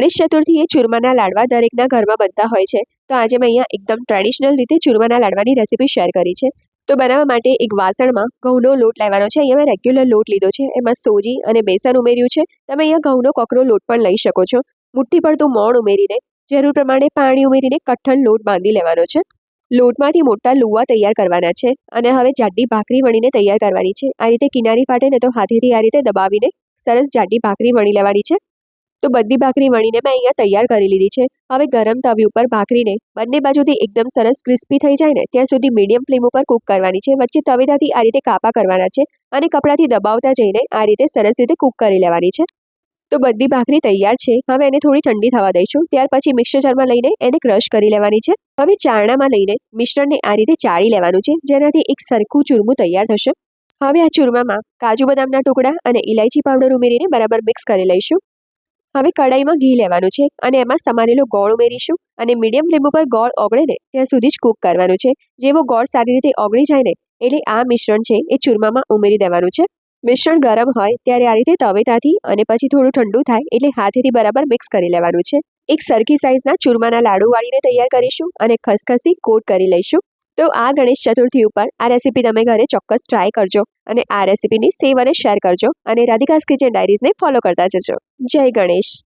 ગણેશ ચતુર્થીએ ચૂરમાના લાડવા દરેકના ઘરમાં બનતા હોય છે. તો આજે મેં અહીંયા એકદમ ટ્રેડિશનલ રીતે ચૂરમાના લાડવાની રેસીપી શેર કરી છે. તો બનાવવા માટે એક વાસણમાં ઘઉંનો લોટ લેવાનો છે. અહીંયા મેં રેગ્યુલર લોટ લીધો છે. એમાં સોજી અને બેસન ઉમેર્યું છે. તમે અહીંયા ઘઉંનો કોકરો લોટ પણ લઈ શકો છો. મુઠ્ઠી પડતું મોણ ઉમેરીને, જરૂર પ્રમાણે પાણી ઉમેરીને કઠણ લોટ બાંધી લેવાનો છે. લોટમાંથી મોટા લુવા તૈયાર કરવાના છે અને હવે જાડી ભાખરી વણીને તૈયાર કરવાની છે. આ રીતે કિનારી ફાટે ને તો હાથેથી આ રીતે દબાવીને સરસ જાડી ભાખરી વણી લેવાની છે. તો બધી ભાખરી વણીને મેં અહીંયા તૈયાર કરી લીધી છે. હવે ગરમ તવી ઉપર ભાખરીને બંને બાજુથી એકદમ સરસ ક્રિસ્પી થઈ જાય ને ત્યાં સુધી મીડિયમ ફ્લેમ ઉપર કૂક કરવાની છે. વચ્ચે તવેદાથી આ રીતે કાપા કરવાના છે અને કપડાથી દબાવતા જઈને આ રીતે સરસ રીતે કૂક કરી લેવાની છે. તો બધી ભાખરી તૈયાર છે. હવે એને થોડી ઠંડી થવા દઈશું. ત્યાર પછી મિક્સર જારમાં લઈને એને ક્રશ કરી લેવાની છે. હવે ચારણામાં લઈને મિશ્રણને આ રીતે ચાળી લેવાનું છે, જેનાથી એક સરખું ચૂરમું તૈયાર થશે. હવે આ ચૂરમામાં કાજુ બદામના ટુકડા અને ઇલાયચી પાવડર ઉમેરીને બરાબર મિક્સ કરી લઈશું. હવે કડાઈમાં ઘી લેવાનું છે અને એમાં સમારેલો ગોળ ઉમેરીશું અને મીડિયમ ફ્લેમ ઉપર ગોળ ઓગળે ને ત્યાં સુધી જ કૂક કરવાનું છે. જેવો ગોળ સારી રીતે ઓગળી જાય ને એટલે આ મિશ્રણ છે એ ચૂરમામાં ઉમેરી દેવાનું છે. મિશ્રણ ગરમ હોય ત્યારે આ રીતે તવેતાથી અને પછી થોડું ઠંડુ થાય એટલે હાથેથી બરાબર મિક્સ કરી લેવાનું છે. એક સરખી સાઇઝના ચૂરમાના લાડુ વાળીને તૈયાર કરીશું અને ખસખસી કોટ કરી લઈશું. તો આ ગણેશ ચતુર્થી ઉપર આ રેસીપી તમે ઘરે ચોક્કસ ટ્રાય કરજો અને આ રેસીપીની સેવ અને શેર કરજો અને રાધિકાસ કિચન ડાયરીઝને ફોલો કરતા જજો. જય ગણેશ.